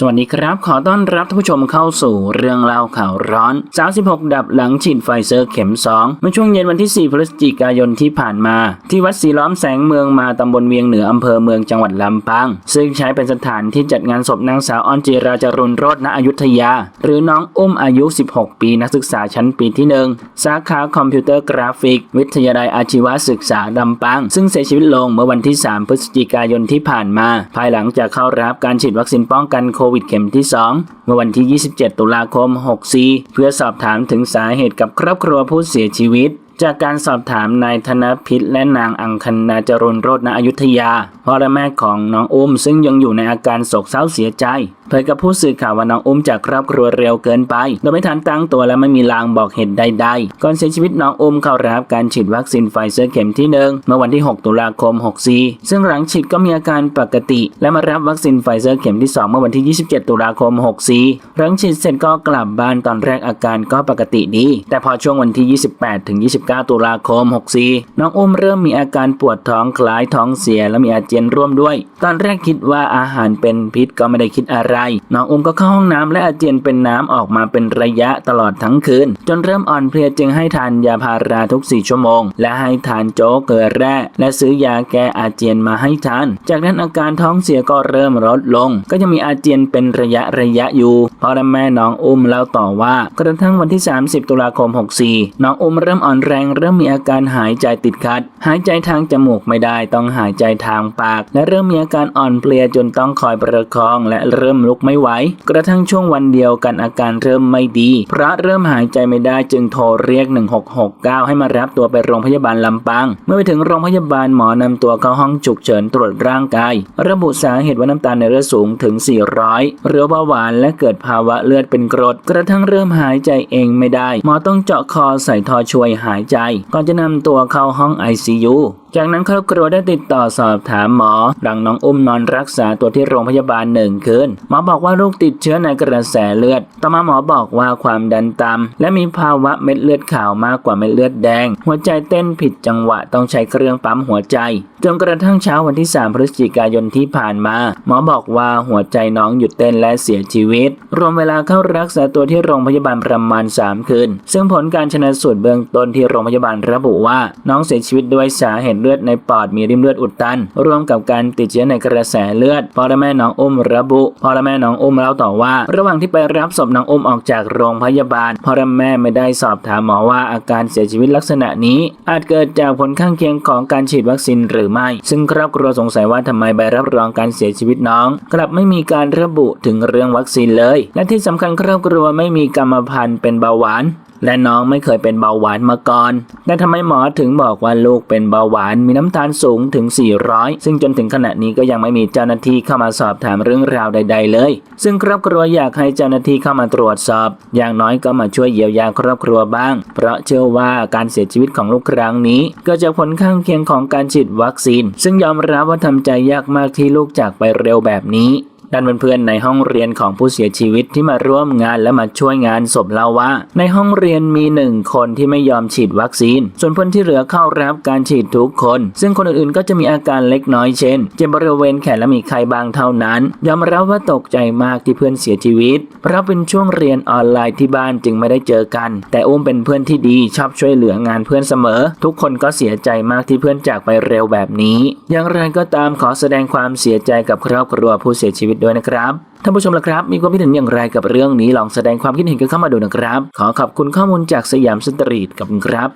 สวัสดีครับ ขอต้อนรับท่านผู้ชมเข้าสู่เรื่องเล่าข่าวร้อน 36 ดับหลังฉีดไฟเซอร์เข็ม 2 เมื่อช่วงเย็นวันที่ 4 พฤศจิกายนที่ผ่านมา ที่วัดศรีล้อมแสงเมืองมาตำบลเวียงเหนืออำเภอเมืองจังหวัดลำปาง ซึ่งใช้เป็นสถานที่จัดงานศพนางสาวออนจิราจรุนโรจน์ณอยุธยา หรือน้องอุ้มอายุ 16 ปีนักศึกษาชั้นปีที่ 1 สาขาคอมพิวเตอร์กราฟิก วิทยาลัยอาชีวศึกษาลำปาง ซึ่งเสียชีวิตลงเมื่อวันที่ 3 พฤศจิกายนที่ผ่านมา ภายหลังจากเข้ารับการฉีดวัคซีนป้องกันโควิดเข็มที่ 2 เมื่อวันที่ 27 ตุลาคม 64 เพื่อสอบถามถึงสาเหตุกับครอบครัวผู้เสียชีวิต จากการสอบถามนายธนพิษและนางอังคณาจรุนโรจน์ณอยุธยา พ่อและแม่ของน้องอุ้มซึ่งยังอยู่ในอาการโศกเศร้าเสียใจเผยกับผู้สื่อข่าวว่าน้องอุ้มจากครอบครัวเร็วเกินไป โดยไม่ทันตั้งตัวและไม่มีลางบอกเหตุใดๆ ก่อนเสียชีวิตน้องอุ้มเข้ารับการฉีดวัคซีนไฟเซอร์เข็มที่หนึ่งเมื่อวันที่ 6 ตุลาคม 64 ซึ่งหลังฉีดก็มีอาการปกติ และมารับวัคซีนไฟเซอร์เข็มที่ 2 เมื่อวันที่ 27 ตุลาคม 64 หลังฉีดเสร็จก็กลับบ้านตอนแรกอาการก็ปกติดี แต่พอช่วงวันที่ 28 ถึง 29 ตุลาคม 64 น้องอุ้มเริ่มมีอาการปวดท้องคล้ายท้องเสียและมีอาเจียนร่วมด้วย ตอนแรกคิดว่าอาหารเป็นพิษก็ไม่ได้คิดอะไร น้องอุ้มก็เข้าห้องน้ำและอาเจียนเป็นน้ำออกมาเป็นระยะตลอดทั้งคืน จนเริ่มอ่อนเพลียจึงให้ทานยาพาราทุก 4 ชั่วโมง และให้ทานโจ๊กเกลือแร่และซื้อยาแก้อาเจียนมาให้ทาน จากนั้นอาการท้องเสียก็เริ่มลดลง ก็ยังมีอาเจียนเป็นระยะระยะอยู่พ่อและแม่น้องอุ้มเล่าต่อว่ากระทั่งวันที่ 30 ตุลาคม 64 น้องอุ้มเริ่มอ่อนแรงเริ่มมีอาการหายใจติดขัด หายใจทางจมูกไม่ได้ต้องหายใจทางปากและเริ่มมีอาการอ่อนเพลียจนต้องคอยประคอง และเริ่มลุกไม่ไหว กระทั่งช่วงวันเดียวกันอาการเริ่มไม่ดีเพราะเริ่มหายใจไม่ได้จึงโทรเรียก 1669 ให้มารับตัวไปโรงพยาบาลลำปาง เมื่อไปถึงโรงพยาบาลหมอนำตัวเข้าห้องฉุกเฉินตรวจร่างกาย ระบุสาเหตุว่าน้ำตาลในเลือดสูงถึง 400 เรือเบาหวานและเกิดภาวะเลือดเป็นกรด กระทั่งเริ่มหายใจเองไม่ได้ หมอต้องเจาะคอใส่ท่อช่วยหายใจ ก่อนจะนำตัวเข้าห้อง ICU จากนั้นครอบครัวได้ติดต่อสอบถามหมอ หลังน้องอุ้มนอนรักษาตัวที่โรงพยาบาลหนึ่งคืนหมอบอกว่าลูกติดเชื้อในกระแสเลือด ต่อมาหมอบอกว่าความดันต่ำและมีภาวะเม็ดเลือดขาวมากกว่าเม็ดเลือดแดง หัวใจเต้นผิดจังหวะต้องใช้เครื่องปั๊มหัวใจ จนกระทั่งเช้าวันที่ 3 พฤศจิกายนที่ผ่านมา หมอบอกว่าหัวใจน้องหยุดเต้นและเสียชีวิต รวมเวลาเข้ารักษาตัวที่โรงพยาบาลประมาณ 3 คืน ซึ่งผลการชนะสูตรเบื้องต้นที่โรงพยาบาลระบุว่า น้องเสียชีวิตด้วยสาเหตุเลือดในปอดมีริมเลือดอุดตัน ร่วมกับการติดเชื้อในกระแสเลือดพ่อและแม่น้องอุ้มระบุพ่อและแม่น้องอุ้มเล่าต่อว่า ระหว่างที่ไปรับศพน้องอุ้มออกจากโรงพยาบาลพ่อและแม่ไม่ได้สอบถามหมอว่าอาการเสียชีวิตลักษณะนี้ อาจเกิดจากผลข้างเคียงของการฉีดวัคซีนหรือไม่ ซึ่งครอบครัวสงสัยว่าทำไมใบรับรองการเสียชีวิตน้อง กลับไม่มีการระบุถึงเรื่องวัคซีนเลยและที่สำคัญครอบครัวไม่มีกรรมพันธุ์เป็นเบาหวาน และน้องไม่เคยเป็นเบาหวานมาก่อนแต่ทำไมหมอถึงบอกว่าลูกเป็นเบาหวานมีน้ำตาลสูงถึง 400 ซึ่งจนถึงขณะนี้ก็ยังไม่มีเจ้าหน้าที่เข้ามาสอบถามเรื่องราวใด ๆ เลย ซึ่งครอบครัวอยากให้เจ้าหน้าที่เข้ามาตรวจสอบ อย่างน้อยก็มาช่วยเยียวยาครอบครัวบ้าง เพราะเชื่อว่าการเสียชีวิตของลูกครั้งนี้กิดจากผลข้างเคียงของการฉีดวัคซีน ซึ่งยอมรับว่าทำใจยากมากที่ลูกจากไปเร็วแบบนี้ ด้านเพื่อนๆในห้องเรียนของผู้เสียชีวิตที่มาร่วมงานและมาช่วยงานศพเล่าว่า ในห้องเรียนมีหนึ่งคนที่ไม่ยอมฉีดวัคซีน ส่วนเพื่อนที่เหลือเข้ารับการฉีดทุกคน ซึ่งคนอื่นๆก็จะมีอาการเล็กน้อยเช่นเจ็บบริเวณแขนและมีไข้บางเท่านั้น ยอมรับว่าตกใจมากที่เพื่อนเสียชีวิต เพราะเป็นช่วงเรียนออนไลน์ที่บ้านจึงไม่ได้เจอกัน แต่อุ้มเป็นเพื่อนที่ดีชอบช่วยเหลืองานเพื่อนเสมอ ทุกคนก็เสียใจมากที่เพื่อนจากไปเร็วแบบนี้ อย่างไรก็ตามขอแสดงความเสียใจกับครอบครัวผู้เสียชีวิตด้วยนะครับท่านผู้ชมละครับ มีความคิดเห็นอย่างไรกับเรื่องนี้ลองแสดงความคิดเห็นกันเข้ามาดูนะครับ ขอขอบคุณข้อมูลจากสยามสตรีทกับครับ